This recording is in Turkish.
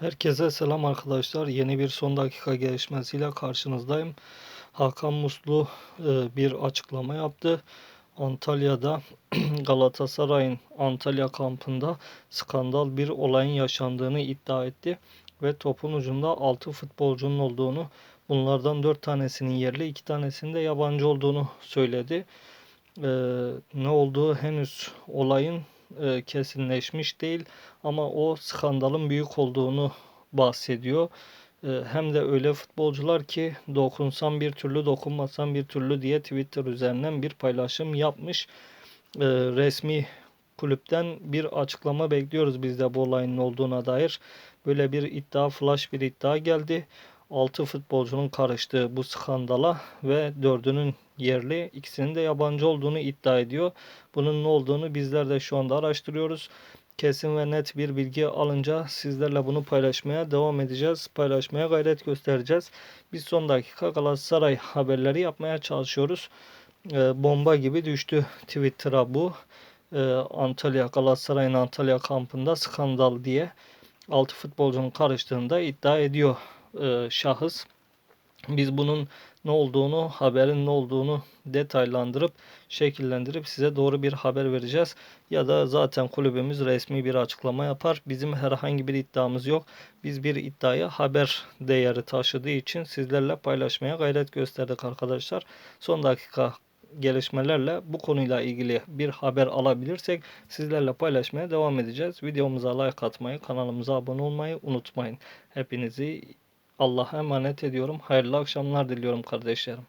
Herkese selam arkadaşlar. Yeni bir son dakika gelişmesiyle karşınızdayım. Hakan Muslu e, bir açıklama yaptı. Antalya'da Galatasaray'ın Antalya kampında skandal bir olayın yaşandığını iddia etti ve topun ucunda 6 futbolcunun olduğunu, bunlardan 4 tanesinin yerli, 2 tanesinin de yabancı olduğunu söyledi. E, ne olduğu henüz olayın e, kesinleşmiş değil ama o skandalın büyük olduğunu bahsediyor. E, hem de öyle futbolcular ki dokunsam bir türlü dokunmasam bir türlü diye Twitter üzerinden bir paylaşım yapmış. E, resmi kulüpten bir açıklama bekliyoruz biz de bu olayın olduğuna dair. Böyle bir iddia, flash bir iddia geldi. 6 futbolcunun karıştığı bu skandala ve 4'ünün yerli, ikisinin de yabancı olduğunu iddia ediyor. Bunun ne olduğunu bizler de şu anda araştırıyoruz. Kesin ve net bir bilgi alınca sizlerle bunu paylaşmaya devam edeceğiz. Paylaşmaya gayret göstereceğiz. Biz son dakika Galatasaray haberleri yapmaya çalışıyoruz. E, bomba gibi düştü Twitter'a bu. E, Antalya Galatasaray'ın Antalya kampında skandal diye 6 futbolcunun karıştığında iddia ediyor e, şahıs. Biz bunun ne olduğunu, haberin ne olduğunu detaylandırıp, şekillendirip size doğru bir haber vereceğiz. Ya da zaten kulübümüz resmi bir açıklama yapar. Bizim herhangi bir iddiamız yok. Biz bir iddiayı haber değeri taşıdığı için sizlerle paylaşmaya gayret gösterdik arkadaşlar. Son dakika gelişmelerle bu konuyla ilgili bir haber alabilirsek sizlerle paylaşmaya devam edeceğiz. Videomuza like atmayı, kanalımıza abone olmayı unutmayın. Hepinizi Allah'a emanet ediyorum. Hayırlı akşamlar diliyorum kardeşlerim.